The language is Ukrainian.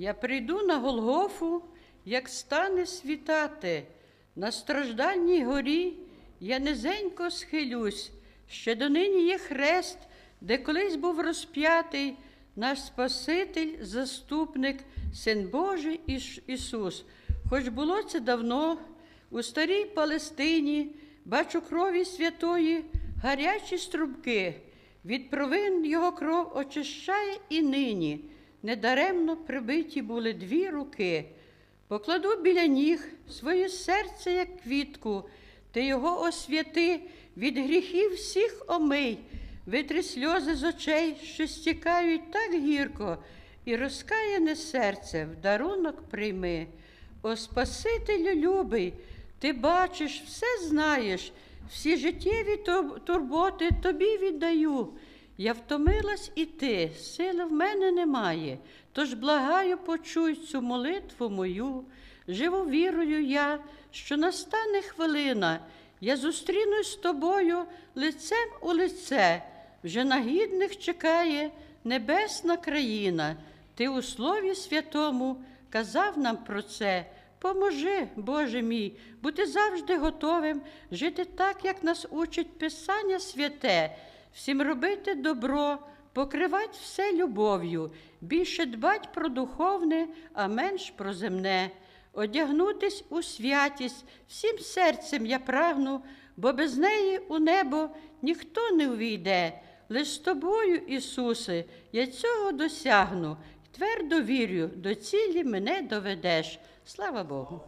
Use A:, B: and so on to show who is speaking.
A: Я прийду на Голгофу, як стане світати. На страждальній горі я низенько схилюсь. Ще донині є хрест, де колись був розп'ятий наш Спаситель, заступник, Син Божий Ісус. Хоч було це давно, у старій Палестині бачу крові святої, гарячі струбки. Від провин його кров очищає і нині. Недаремно прибиті були дві руки. Покладу біля ніг своє серце, як квітку, ти його освяти, від гріхів всіх омий, витри сльози з очей, що стікають так гірко, і розкаяне серце в дарунок прийми. О Спасителю любий, ти бачиш, все знаєш, всі життєві турботи тобі віддаю. Я втомилась і ти, сили в мене немає. Тож благаю, почуй цю молитву мою. Живо вірою я, що настане хвилина. Я зустрінусь з тобою лицем у лице. Вже на гідних чекає небесна країна. Ти у Слові Святому казав нам про це. Поможи, Боже мій, бути завжди готовим, жити так, як нас учить Писання святе, всім робити добро, покривати все любов'ю, більше дбать про духовне, а менш про земне. Одягнутись у святість, всім серцем я прагну, бо без неї у небо ніхто не увійде. Лиш з тобою, Ісусе, я цього досягну, твердо вірю, до цілі мене доведеш. Слава Богу.